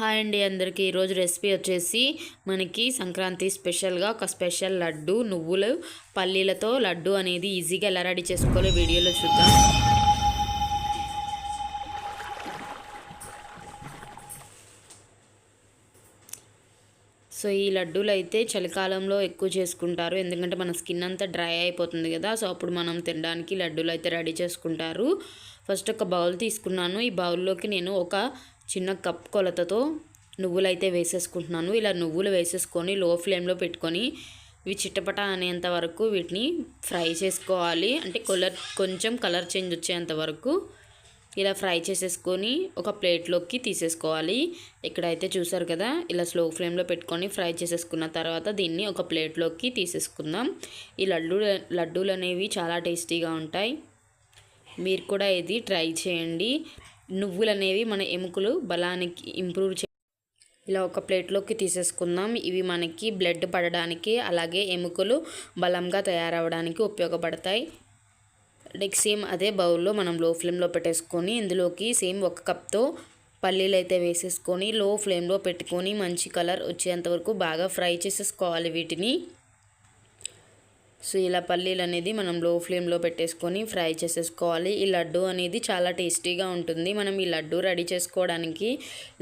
Hi అండి అందరికీ. ఈరోజు రెసిపీ వచ్చేసి మనకి సంక్రాంతి స్పెషల్గా ఒక స్పెషల్ లడ్డు నువ్వులు పల్లీలతో లడ్డు అనేది ఈజీగా ఎలా రెడీ చేసుకోవాలో వీడియోలో చూద్దాం. సో ఈ లడ్డూలు అయితే చలికాలంలో ఎక్కువ చేసుకుంటారు. ఎందుకంటే మన స్కిన్ అంతా డ్రై అయిపోతుంది కదా. సో అప్పుడు మనం తినడానికి లడ్డూలు అయితే రెడీ చేసుకుంటారు. ఫస్ట్ ఒక బౌల్ తీసుకున్నాను. ఈ బౌల్లోకి నేను ఒక చిన్న కప్ కొలతతో నువ్వులు అయితే వేసేసుకుంటున్నాను. ఇలా నువ్వులు వేసేసుకొని లో ఫ్లేమ్లో పెట్టుకొని ఇవి చిట్టపట అనేంత వరకు వీటిని ఫ్రై చేసుకోవాలి. అంటే కలర్ కొంచెం కలర్ చేంజ్ వచ్చేంత వరకు ఇలా ఫ్రై చేసేసుకొని ఒక ప్లేట్లోకి తీసేసుకోవాలి. ఇక్కడైతే చూసారు కదా ఇలా స్లో ఫ్లేమ్లో పెట్టుకొని ఫ్రై చేసేసుకున్న తర్వాత దీన్ని ఒక ప్లేట్లోకి తీసేసుకుందాం. ఈ లడ్డు లడ్డూలు అనేవి చాలా టేస్టీగా ఉంటాయి. మీరు కూడా ఇది ట్రై చేయండి. నువ్వులు అనేవి మన ఎముకలు బలానికి ఇంప్రూవ్ చే ఇలా ఒక ప్లేట్లోకి తీసేసుకుందాం. ఇవి మనకి బ్లడ్ పడడానికి అలాగే ఎముకలు బలంగా తయారవడానికి ఉపయోగపడతాయి. నెక్స్ట్ సేమ్ అదే బౌల్లో మనం లో ఫ్లేమ్లో పెట్టేసుకొని ఇందులోకి సేమ్ ఒక కప్తో పల్లీలు అయితే వేసేసుకొని లో ఫ్లేమ్లో పెట్టుకొని మంచి కలర్ వచ్చేంత వరకు బాగా ఫ్రై చేసేసుకోవాలి వీటిని. సో ఇలా పల్లీలు అనేది మనం లో ఫ్లేమ్లో పెట్టేసుకొని ఫ్రై చేసేసుకోవాలి. ఈ లడ్డు అనేది చాలా టేస్టీగా ఉంటుంది. మనం ఈ లడ్డు రెడీ చేసుకోవడానికి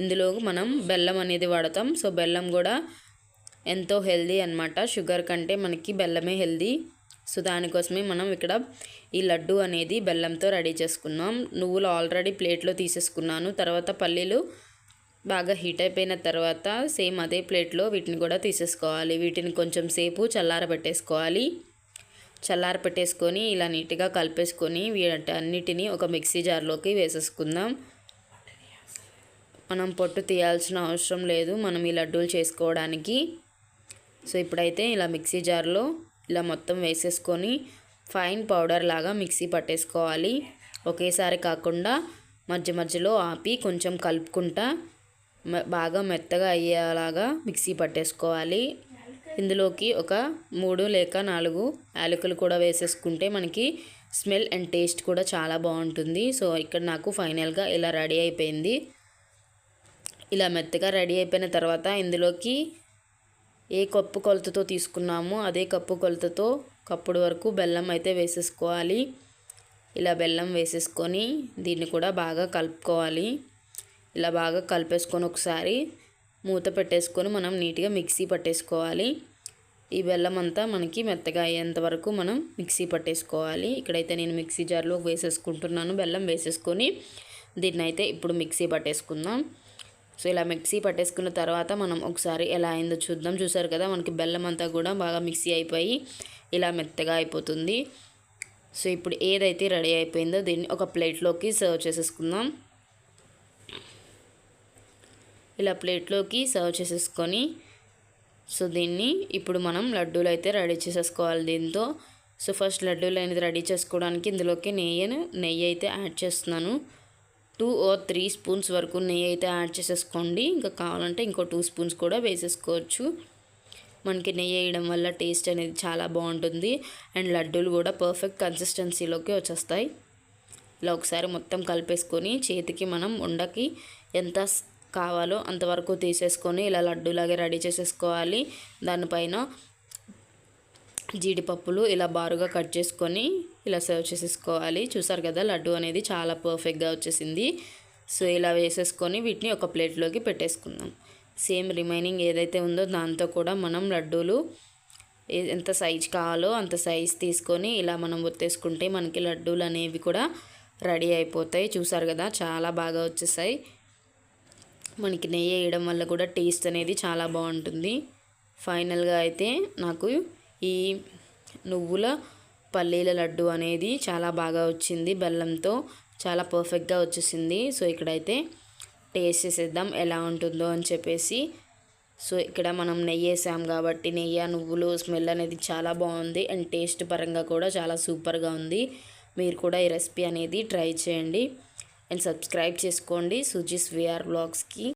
ఇందులో మనం బెల్లం అనేది వాడతాం. సో బెల్లం కూడా ఎంతో హెల్దీ అనమాట షుగర్ కంటే మనకి బెల్లమే హెల్దీ సో దానికోసమే మనం ఇక్కడ ఈ లడ్డు అనేది బెల్లంతో రెడీ చేసుకున్నాం. నువ్వులు ఆల్రెడీ ప్లేట్లో తీసేసుకున్నాను. తర్వాత పల్లీలు బాగా హీట్ అయిపోయిన తర్వాత సేమ్ అదే ప్లేట్లో వీటిని కూడా తీసేసుకోవాలి. వీటిని కొంచెం సేపు చల్లార పెట్టేసుకోవాలి చల్లారి పెట్టేసుకొని ఇలా నీట్గా కలిపేసుకొని వీటన్నిటిని ఒక మిక్సీ జార్లోకి వేసేసుకుందాం. మనం పొట్టు తీయాల్సిన అవసరం లేదు. మనం ఈ లడ్డూలు చేసుకోవడానికి. సో ఇప్పుడైతే ఇలా మిక్సీ జార్లో ఇలా మొత్తం వేసేసుకొని ఫైన్ పౌడర్ లాగా మిక్సీ పట్టేసుకోవాలి. ఒకేసారి కాకుండా మధ్య మధ్యలో ఆపి కొంచెం కలుపుకుంటా బాగా మెత్తగా అయ్యేలాగా మిక్సీ పట్టేసుకోవాలి. ఇందులోకి ఒక మూడు లేక నాలుగు యాలకులు కూడా వేసేసుకుంటే మనకి స్మెల్ అండ్ టేస్ట్ కూడా చాలా బాగుంటుంది. సో ఇక్కడ నాకు ఫైనల్గా ఇలా రెడీ అయిపోయింది. ఇలా మెత్తగా రెడీ అయిపోయిన తర్వాత ఇందులోకి ఏ కప్పు కొలతతో తీసుకున్నామో అదే కప్పు కొలతతో కప్పుడు వరకు బెల్లం అయితే వేసేసుకోవాలి. ఇలా బెల్లం వేసేసుకొని దీన్ని కూడా బాగా కలుపుకోవాలి. ఇలా బాగా కలిపేసుకొని ఒకసారి మూత పెట్టేసుకొని మనం నీట్గా మిక్సీ పట్టేసుకోవాలి. ఈ బెల్లం అంతా మనకి మెత్తగా అయ్యేంత వరకు మనం మిక్సీ పట్టేసుకోవాలి. ఇక్కడైతే నేను మిక్సీ జార్లో వేసేసుకుంటున్నాను. బెల్లం వేసేసుకొని దీన్ని అయితే ఇప్పుడు మిక్సీ పట్టేసుకుందాం. సో ఇలా మిక్సీ పట్టేసుకున్న తర్వాత మనం ఒకసారి ఎలా అయిందో చూద్దాం. చూసారు కదా మనకి బెల్లం అంతా కూడా బాగా మిక్సీ అయిపోయి ఇలా మెత్తగా అయిపోతుంది. సో ఇప్పుడు ఏదైతే రెడీ అయిపోయిందో దీన్ని ఒక ప్లేట్లోకి సర్వ్ చేసేసుకుందాం. ఇలా ప్లేట్లోకి సర్వ్ చేసేసుకొని సో దీన్ని ఇప్పుడు మనం లడ్డూలు అయితే రెడీ చేసేసుకోవాలి దీంతో. సో ఫస్ట్ లడ్డూలు అనేది రెడీ చేసుకోవడానికి ఇందులోకి నెయ్యి నెయ్యి అయితే యాడ్ చేస్తున్నాను. టూ ఆర్ త్రీ స్పూన్స్ వరకు నెయ్యి అయితే యాడ్ చేసేసుకోండి. ఇంకా కావాలంటే ఇంకో టూ స్పూన్స్ కూడా వేసేసుకోవచ్చు. మనకి నెయ్యి వేయడం వల్ల టేస్ట్ అనేది చాలా బాగుంటుంది. అండ్ లడ్డూలు కూడా పర్ఫెక్ట్ కన్సిస్టెన్సీలోకి వచ్చేస్తాయి. ఇలా ఒకసారి మొత్తం కలిపేసుకొని చేతికి మనం ఉండకి ఎంత కావాలో అంతవరకు తీసేసుకొని ఇలా లడ్డూలాగే రెడీ చేసేసుకోవాలి. దానిపైన జీడిపప్పులు ఇలా బారుగా కట్ చేసుకొని ఇలా సర్వ్ చేసేసుకోవాలి. చూసారు కదా లడ్డు అనేది చాలా పర్ఫెక్ట్గా వచ్చేసింది. సో ఇలా వేసేసుకొని వీటిని ఒక ప్లేట్లోకి పెట్టేసుకుందాం. సేమ్ రిమైనింగ్ ఏదైతే ఉందో దాంతో కూడా మనం లడ్డూలు ఎంత సైజ్ కావాలో అంత సైజ్ తీసుకొని ఇలా మనం ఒత్తేసుకుంటే మనకి లడ్డూలు అనేవి కూడా రెడీ అయిపోతాయి. చూసారు కదా చాలా బాగా వచ్చేసాయి. మనకి నెయ్యి వేయడం వల్ల కూడా టేస్ట్ అనేది చాలా బాగుంటుంది. ఫైనల్గా అయితే నాకు ఈ నువ్వుల పల్లీల లడ్డు అనేది చాలా బాగా వచ్చింది. బెల్లంతో చాలా పర్ఫెక్ట్గా వచ్చేసింది. సో ఇక్కడైతే టేస్ట్ చేసేద్దాం ఎలా ఉంటుందో అని చెప్పేసి. సో ఇక్కడ మనం నెయ్యి వేసాం కాబట్టి నెయ్యి నువ్వులు స్మెల్ అనేది చాలా బాగుంది. అండ్ టేస్ట్ పరంగా కూడా చాలా సూపర్గా ఉంది. మీరు కూడా ఈ రెసిపీ అనేది ట్రై చేయండి. అండ్ సబ్స్క్రైబ్ చేసుకోండి. Suzie's VR బ్లాగ్స్కి.